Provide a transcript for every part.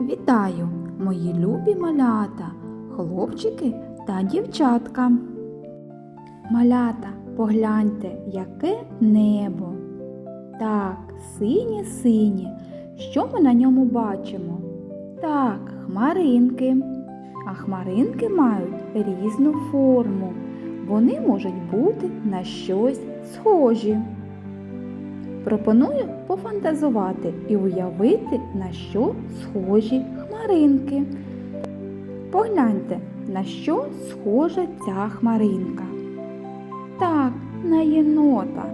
Вітаю, мої любі малята, хлопчики та дівчатка. Малята, погляньте, яке небо. Так, синє синє. Що ми на ньому бачимо? Так, хмаринки. А хмаринки мають різну форму. Вони можуть бути на щось схожі. Пропоную пофантазувати і уявити, на що схожі хмаринки. Погляньте, на що схожа ця хмаринка. Так, на єнота.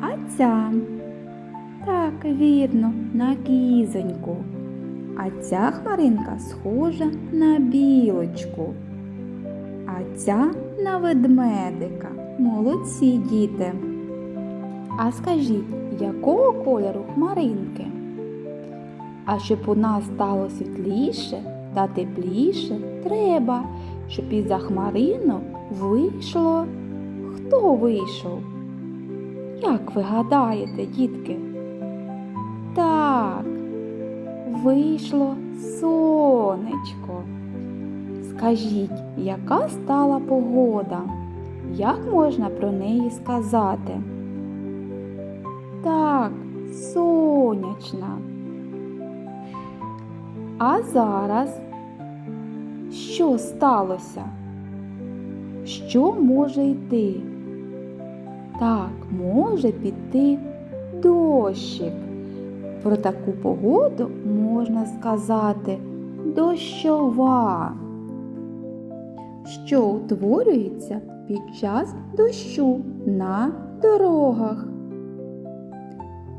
А ця? Так, вірно, на кізоньку. А ця хмаринка схожа на білочку. А ця на ведмедика. Молодці діти. А скажіть, якого кольору хмаринки? А щоб у нас стало світліше та тепліше, треба, щоб із-за хмаринок вийшло. Хто вийшов? Як ви гадаєте, дітки? Так, вийшло сонечко. Скажіть, яка стала погода? Як можна про неї сказати? Так, сонячна. А зараз що сталося? Що може йти? Так, може піти дощик. Про таку погоду можна сказати дощова, що утворюється під час дощу на дорогах.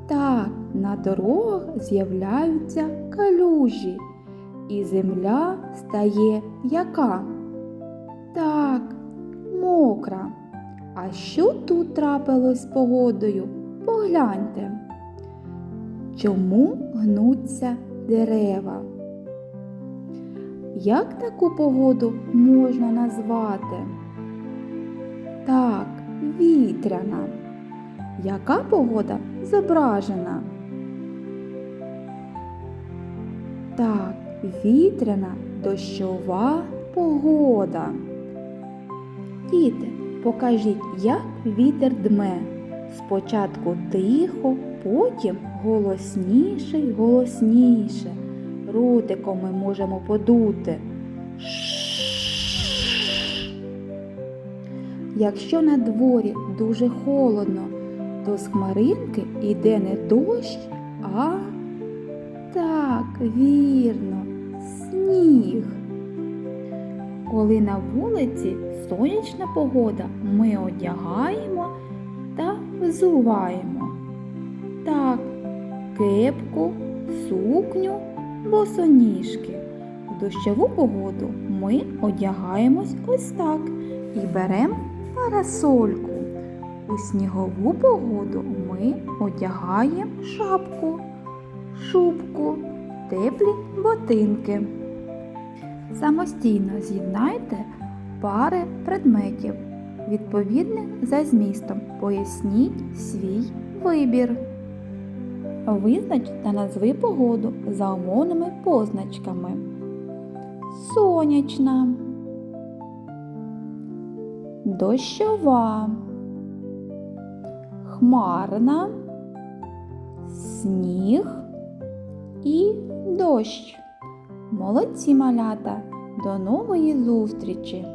Так, на дорогах з'являються калюжі, і земля стає яка? Так, мокра. А що тут трапилось з погодою? Погляньте. Чому гнуться дерева? Як таку погоду можна назвати? Так, вітряна. Яка погода зображена? Так, вітряна дощова погода. Діти, покажіть, як вітер дме. Спочатку тихо, потім голосніше й голосніше. Ротиком ми можемо подути. Якщо на дворі дуже холодно, то з хмаринки йде не дощ, а так, вірно, сніг. Коли на вулиці сонячна погода, ми одягаємо та взуваємо. Так, кепку, сукню, босоніжки. В дощову погоду ми одягаємось ось так і беремо парасольку. У снігову погоду ми одягаємо шапку, шубку, теплі ботинки. Самостійно з'єднайте пари предметів, відповідних за змістом. Поясніть свій вибір. Визнач та назви погоду за умовними позначками. Сонячна, дощова, хмарна, сніг і дощ. Молодці малята! До нової зустрічі!